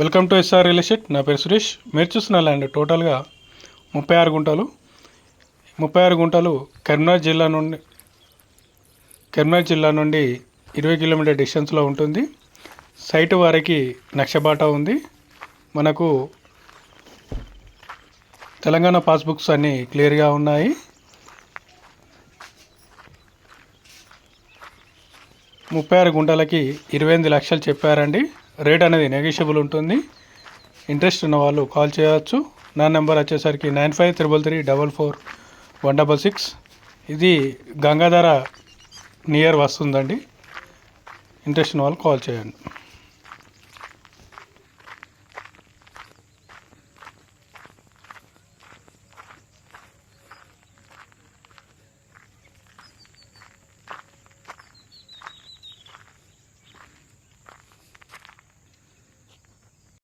Welcome to SR real estate. నా పేరు సురేష్. మీరు చూస్తున్న ల్యాండ్ టోటల్గా ముప్పై ఆరు గుంటలు. ముప్పై ఆరు గుంటలు కరీంనగర్ జిల్లా నుండి కరీంనగర్ జిల్లా నుండి ఇరవై కిలోమీటర్ డిస్టెన్స్లో ఉంటుంది. సైట్ వారికి నక్షబాట ఉంది. మనకు తెలంగాణ పాస్బుక్స్ అన్నీ క్లియర్గా ఉన్నాయి. ముప్పై ఆరు గుంటలకి ఇరవై ఎనిమిది లక్షలు చెప్పారండి. రేట్ అనేది నెగోషియబుల్ ఉంటుంది. ఇంట్రెస్ట్ ఉన్న వాళ్ళు కాల్ చేయవచ్చు. నా నెంబర్ వచ్చేసరికి nine five triple three double four one double six. ఇది గంగాధర నియర్ వస్తుందండి. ఇంట్రెస్ట్ ఉన్న వాళ్ళు కాల్ చేయండి.